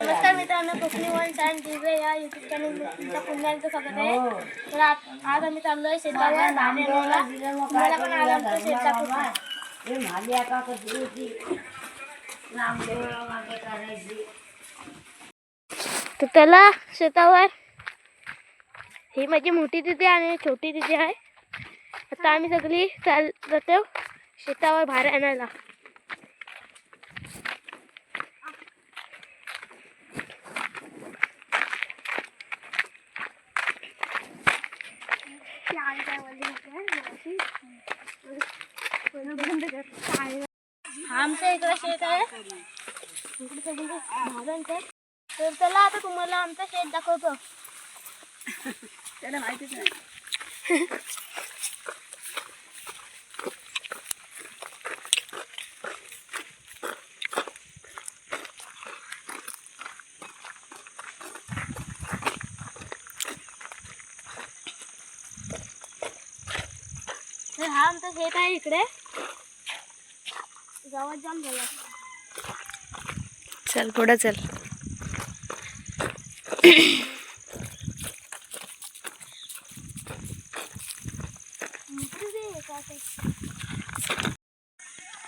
नमस्कार मित्रांनो Konkani one and दिवे या युट्यूब चॅनल तुमच्या पुन्हा एकदा स्वागत आहे. तर आज आज आम्ही चाललोय शेतावर धान आणायला. तुम्हाला पण आला आमचं शेत दाखवतो. तर त्याला शेतावर ही माझी मोठी तिथे आणि छोटी तिथे आहे. आता आम्ही सगळी चाल जातो शेतावर भार आणायला. आमच्या इकडे शेत आहे. तर चला आता तुम्हाला आमचं शेत दाखवतो. त्याला माहितीच नाही तर हा आहे इकडे? गावात जाम झाला चल पुढं चल.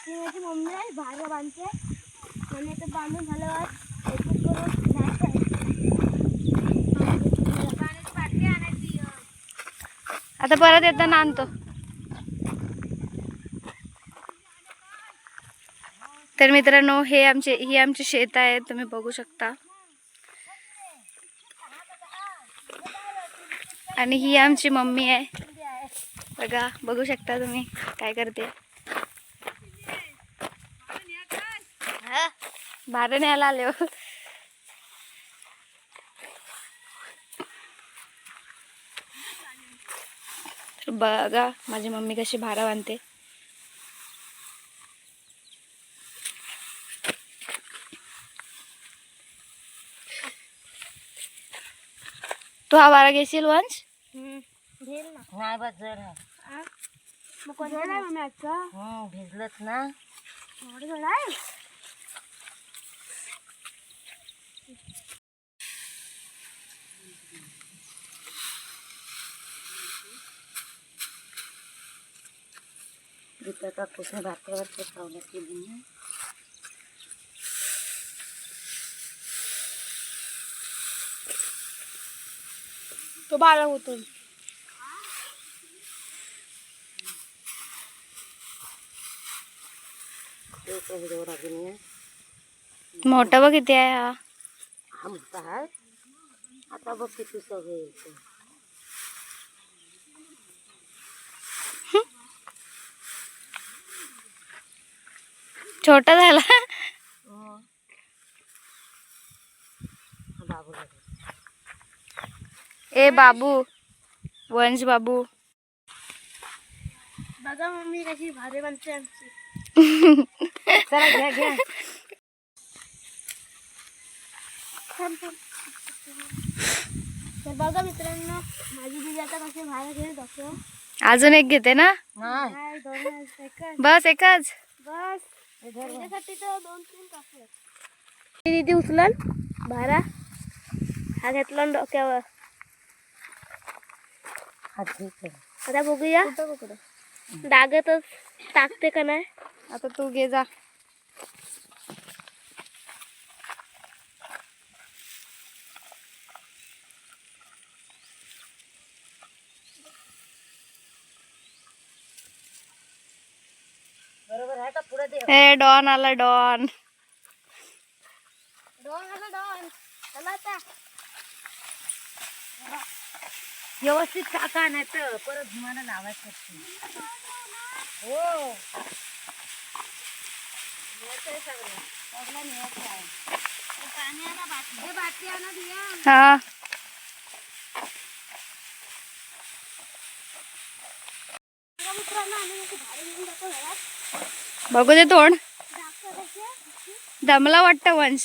ही माझी मम्मी आहे भाज्या बांधते. आणि ते बांधून झाल्यावर एक-एक करून. आता परत येताना आणतो. तर मित्रांनो हे आमचे ही आमची शेत आहे तुम्ही बघू शकता. आणि ही आमची मम्मी आहे. बघा बघू शकता तुम्ही काय करते. भाडं न्यायला आले हो. बघा माझी मम्मी कशी भारा बांधते. तू आवारा घेशील वंश? घेईल ना नाही बस जड आहे आ? मग आहे मम्मी आजचा भिजलंच ना. एवढं जड आहे इथं तर भाकरीवर केली ना तो बारा होतो ते पहिल्यावर अजून ये. मोठा बघ किती आहे हा हा मोठा आहे आता बघ किती सगळे येते छोटा झाला बाबू लागले. ए बाबू वंश बाबू. बघा मम्मी कशी भारी बनते आमची. चला घ्या घ्या. तर बघा मित्रांनो माझी दिदी आता कशी बाहेर घेऊन दाखव अजून एक घेते ना? नाही. बस एकच. बस. त्याच्यासाठी तर दोन तीन तास दिदी उचलन. भारा हा घेतला न डोक्यावर. हा ठीक आहे. आता बघूया. डागतच टाकते का नाही? आता तू घे जा. बरोबर आहे का? पुढे दे. ए डॉन आला डॉन. डॉन आला डॉन. चला आता. व्यवस्थित टाका नाही तर परत मला लावायचं हो. हा. बघू दे तोंड. दमला वाटतं वंश.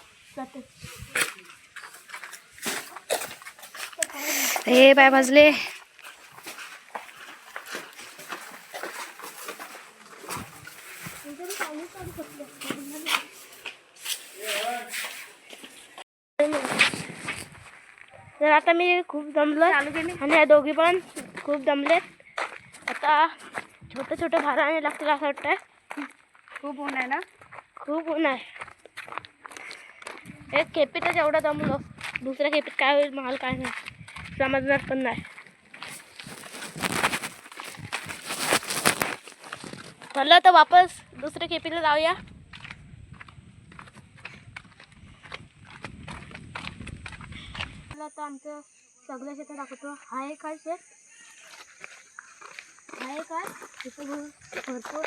हे पाय भाजले. तर आता मी खूप दमलो आणि या दोघी पण खूप दमलेत. आता छोटं छोटं भाराने लागतील असं वाटतंय. खूप ऊन आहे ना? खूप ऊन आहे. एक खेपीतच एवढं दमलो. दुसऱ्या खेपीत काय होईल महाल काय नाही. समजणार पण नाही. चला तर वापस दुसऱ्या खेपीला लावूया आता आमचं सगळं शेत दाखवतो आहे काय शेत? हा काय? तिथं भर- भरपूर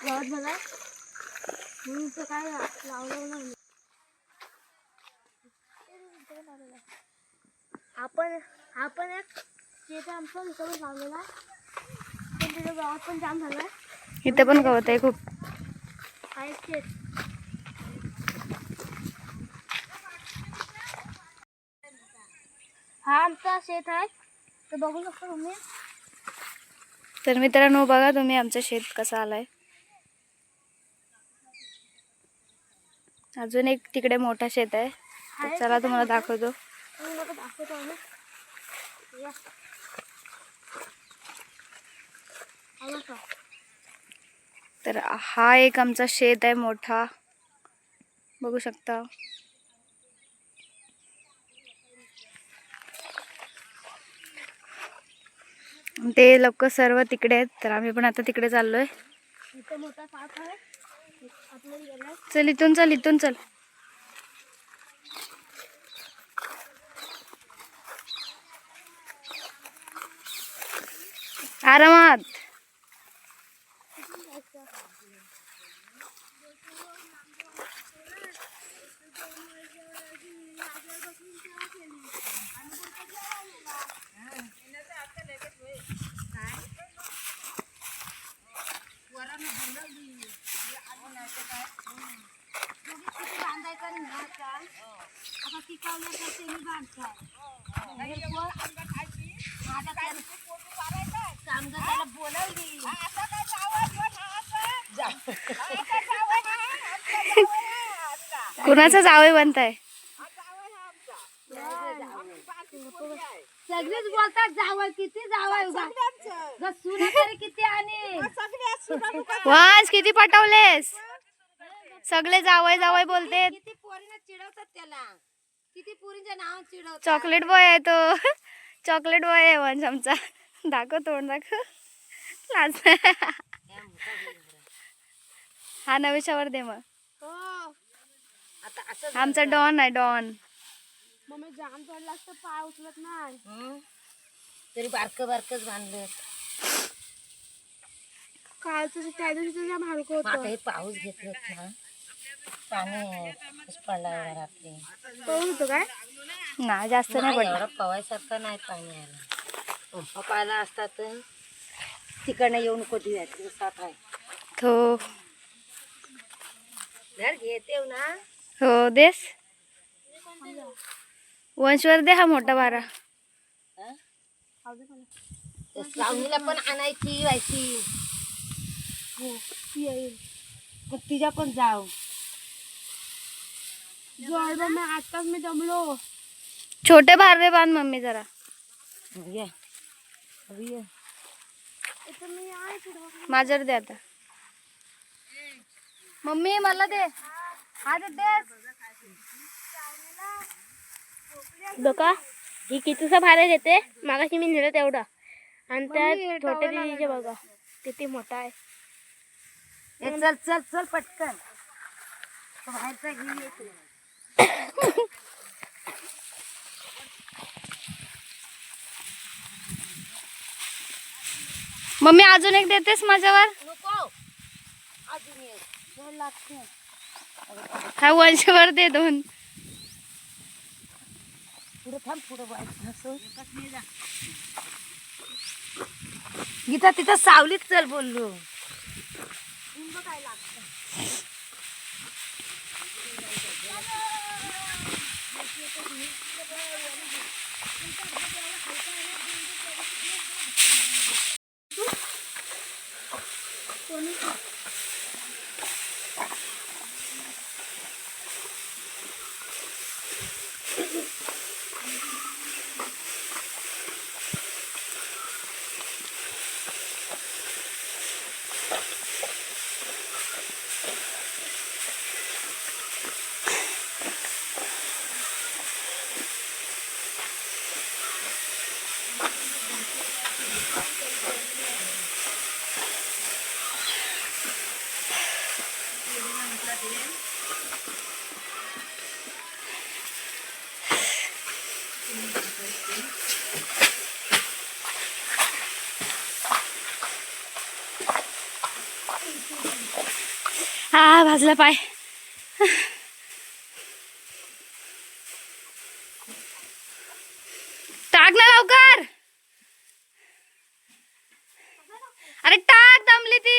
गवत झाला म्हणून काय लावलं नाही. आपण आपण एक शेत आहे आमचं इथं पण लावलेला पण तिथं गावात पण जाम झालाय इथे पण गवत आहे खूप. हा एक शेत हा आमचा शेत आहे. तर बघू शकता तुम्ही. तर मित्रांनो बघा तुम्ही आमचं शेत कसं आलंय. अजून एक तिकडे मोठा शेत आहे. तर चला तुम्हाला दाखवतो. मी दाखवतो आम्ही. हा. तर हा एक आमचा शेत आहे मोठा. बघू शकता. ते लोक सर्व तिकडे आहेत तर आम्ही पण आता तिकडे चाललोय. इथं मोठा साप आहे आपल्याला गेलाय चल इथून चल इथून कुणाचं जावई बनताय? सगळेच बोलतात जावं किती जावं सुना तरी किती आणि? वाज किती पटवलेस? सगळे जावय जावय बोलते किती पोरीने चिडवतात त्याला. किती पोरींच्या नाव चिडवतात. चॉकलेट बॉय आहे तो. चॉकलेट बॉय आहे वंश आमचा. दाखव तोंड दाखव. लाज हा नवेशावर दे मग. हो. आता असं आमचा डॉन आहे डॉन. मम्मी जाम पडला असतं पाय उचलत नाही. हं? तरी बारक बारकच बांधलं. कालचं जे त्या दिवशी हलकं आता होतं. हे पाऊस घेतलं ना. पाणी पाऊस पडला रात्री पाऊस होतं काय? ना जास्त नाही नाही पडला. पवायसारखं नाही पाणी आलं पंपा पाहिला असता तर तिकडनं येऊन कधी जायचं साथ आहे. हो घर घेते ना. हो देस. वंशवर दे हा मोठा बारा? त्या श्रावणीला पण आणायची व्हायची. तिच्या पण जाऊ आताच मी जमलो छोटे भारवे बाँध मम्मी जरा. ये. माझ्यावर दे आता। मम्मी मला दे। हा बघा ही कितीसा भारे घेते. मागाशी मी नेलं तेवढा. आणि त्या छोट्या दिदीचे बघा किती मोठा आहे. चल चल चल पटकन. तो बाहेरचा घेऊन मम्मी अजून एक देतेस माझ्यावर? लागते हा वंशवर दे दोन. गीता तिथं सावलीत चल बोललो. हा भाजला पाय. टाक ना लवकर. अरे टाक दमली ती.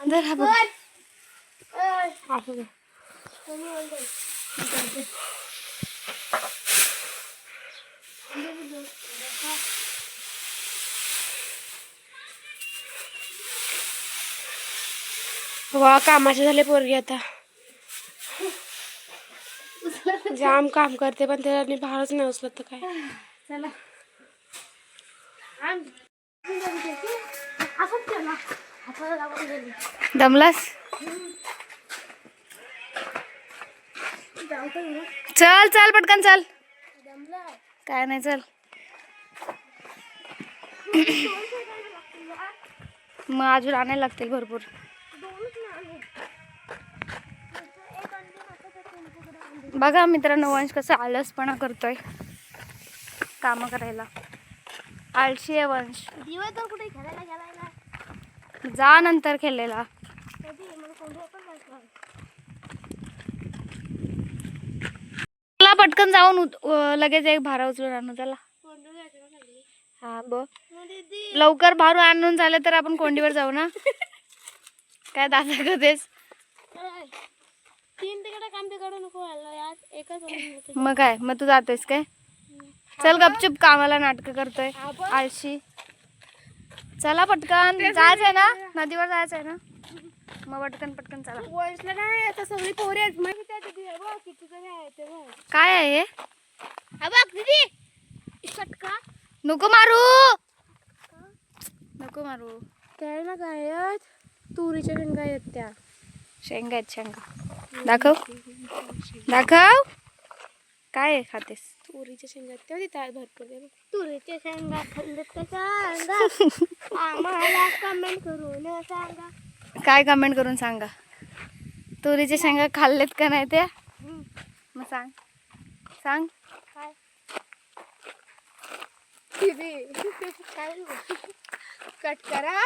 अंदर हा बघ. असू दे वा कामाचे झाले पोरगी आता. जाम काम करते पण त्याला नी भारच नाही उचलत तर काय. चला. दमलास? चल चल पटकन चल. काय नाही चल. मग अजून आणायला लागतील भरपूर. बघा मित्रांनो वंश कसं आळसपणा करतोय. काम करायला. आळशी आहे वंश. दिवसभर कुठे खेळायला जा नंतर खेळलेला. चला पटकन जाऊन लगेच एक भारा उचलून आणू चला. हा ब. लवकर भारू आणून झालं तर आपण कोंडीवर जाऊ ना? काय दादा कधीच? तीन तिकडे काम तिकडे नको व्हायला एकच. मग काय मग तू जातोयस काय? चल गपचूप कामाला नाटक करतोय आळशी. चला पटकन जायचंय ना? नदीवर जायचंय ना? मग पटकन पटकन चला. वॉइसला नाही आता सगळी पोरी आहेत. मग त्या दीदी आहे बघ किती जण आहे ते बघ. काय आहे हे? बघ दीदी. षटका नको मारू. नको मारू. काय ना काय तुरीच्या शेंगा आहेत त्या. शेंगा आहेत शेंगा. दाखव. दाखव. काय खातेस? तुरीच्या शेंगा त्या आहेत भरपूर. तुरीच्या शेंगा सांगा. आम्हाला कमेंट करून सांगा. काय कमेंट करून सांगा? तुरीचे शेंगा खाल्लेत का नाही ते मग सांग. सांग. काय? कट करा.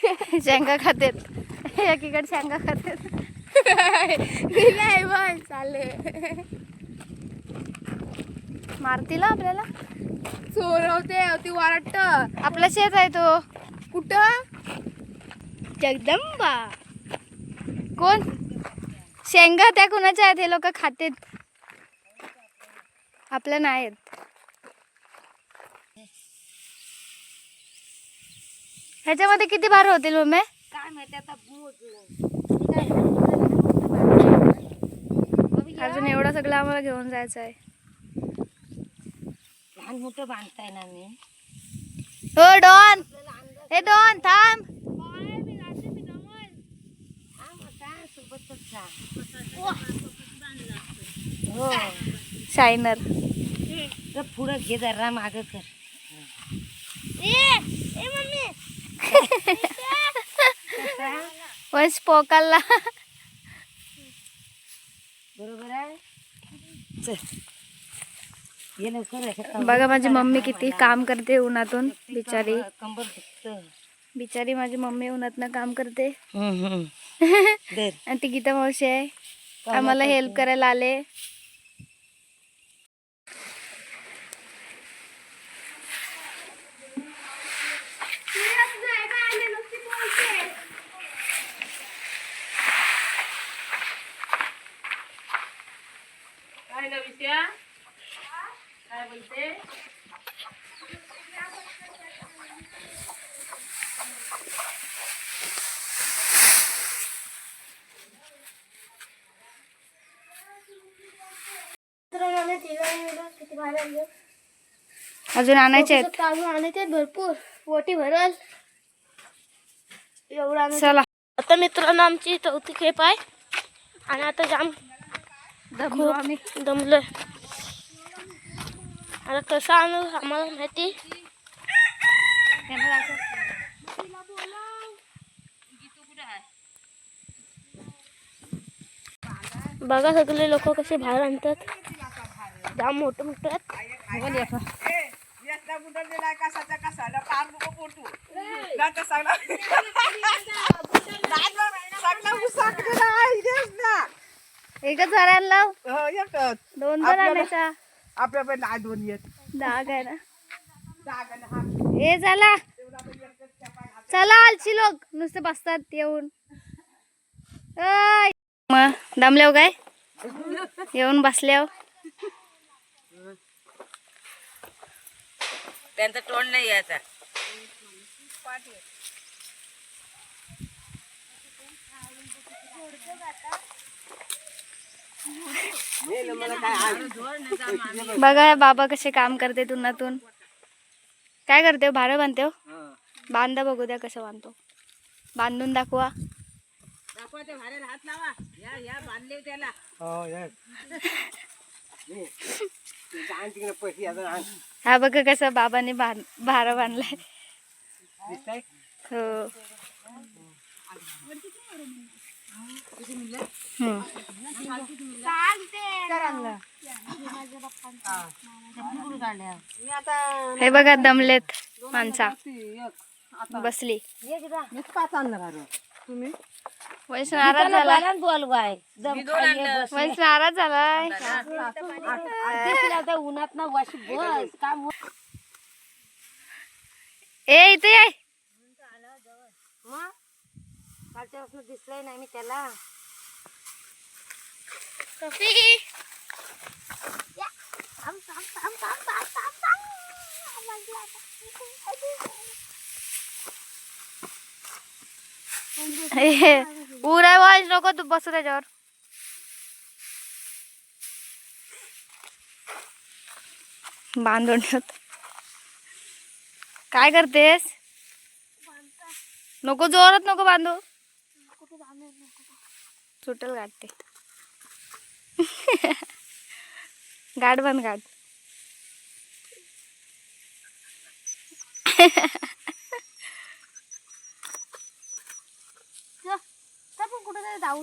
शेंगा खातेत. एकीकडे शेंगा खातेत. नाही बघ चालले. मारतील आपल्याला? चोरवते ती वारट आपला शेत आहे तो. कुठं? जगदंबा. कोण? शेंगा त्या कुणाच्या आहेत? हे लोक खातेत. आपल्या नाही ह्याच्यामध्ये किती भार होतील मम्मी? काय माहिती आता अजून एवढं सगळं आम्हाला घेऊन जायचं आहे लहान मोठं बांधताय ना मी. हो डॉन. हे डॉन थांब. सोबतच हो शायनर. तर पुढं घे जरा मागं कर. वंश पोकालला बरोबर चल. ये लवकर आहे. बघा माझी मम्मी किती काम करते उन्हातून बिचारी. बिचारी माझी मम्मी उन्हातनं काम करते. आणि ती गीता मावशी आहे. आम्हाला हेल्प करायला आले. किती भारी आणले अजून आणायचे आहेत आणायचे भरपूर. पोटी भरल. एवढं चला. आता मित्रांनो आमची चौथी खेप आहे. आणि आता जाम दमलो आम्ही. दमलोय. आता कसं आणू आम्हाला माहिती? बघा सगळे लोक कसे बाहेर आणतात. जाम मोठे मोठे आहेत. एकच झाड आणलं दोन आणायचा. आपल्या पण नाही दोन येत. डाग आहे ना. हे चला. चला आलची लोक. नुसते बसतात येऊन. दमल्याव काय? येऊन बसल्याव. त्यांचं तोंड नाही यायचं बघा बाबा कसे काम करते उन्हातून काय करते हो? भाडं बांधते हो? बांधा बघू द्या कसं बांधतो. बांधून दाखवा. भाड्याला हात लावा. या या बांधले त्याला. हा बघा कसं बाबाने भारा बांधलाय. हो. हे बघा दमलेत माणसा. बसली. पाच नाराज झाला बोल बाय दम खाली बस. वैष्णव नाराज झालाय. आता उन्हात ना वाशी बस. काम ए इथे ये. मग? कालच्यापासून दिसलंय नाही मी त्याला. कॉफी ऊर आहे वाज नको तू बसू त्याच्यावर. बांधून ठेवत काय करतेस? नको जोरात नको बांधू. सुटल गाठते गाठ बंद गाठ. आपण कुठे तरी जाऊ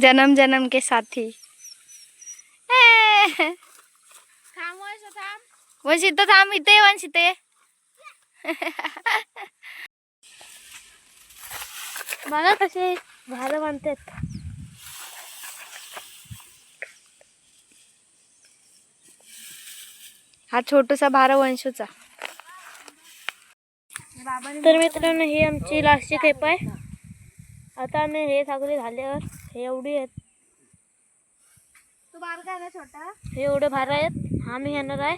जन्म जन्म के साथी. ए, वंश थांब. इथे ये, वंश इथे ये. बघा कसे भालं बांधतात. हा छोटूसा भारा वंशूचा. तर मित्रांनो ही आमची लास्टची खेप आहे. आता आम्ही हे सगळे झाल्यावर हे एवढी आहेत. हे एवढे भार आहेत. हा मी घेणार आहे.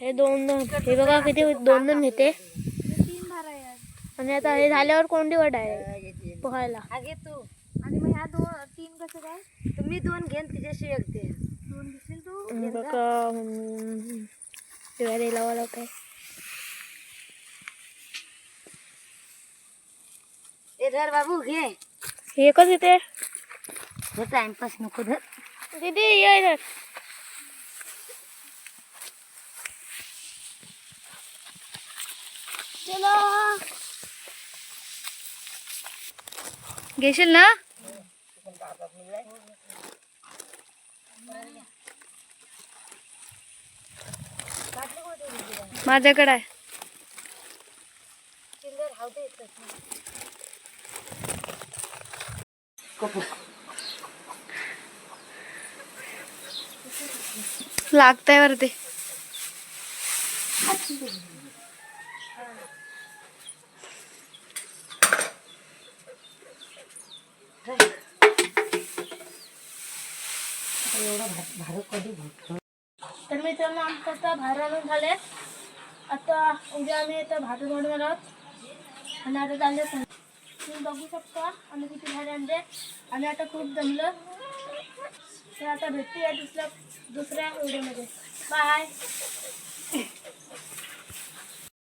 हे दोन दोन हे बघा किती दोन दोन घेते. आणि आता हे झाल्यावर कोंडी वड आहे पोहायला. तू. आणि मग ह्या दोन तीन कसं काय? तुम्ही दोन घेन तिच्याशी एक दे दोन घेशील तू? बघा लावायला काय? धर बाबू घे. हे एकच इथे हे टाइमपास नको धर. दीदी ये इधर चलो. घेशील ना? माझ्याकडे आहे. लागतंय वरती तर मी तर आमचं आता बाहेर आणून झाले आता उद्या आम्ही इथं भात बनवणार आहोत. आणि आता चालले तुम्ही बघू शकता. आम्ही किती भारी आणले. आणि आता खूप जमलं. तर आता भेटूया दुसऱ्या दुसऱ्या व्हिडिओमध्ये. बाय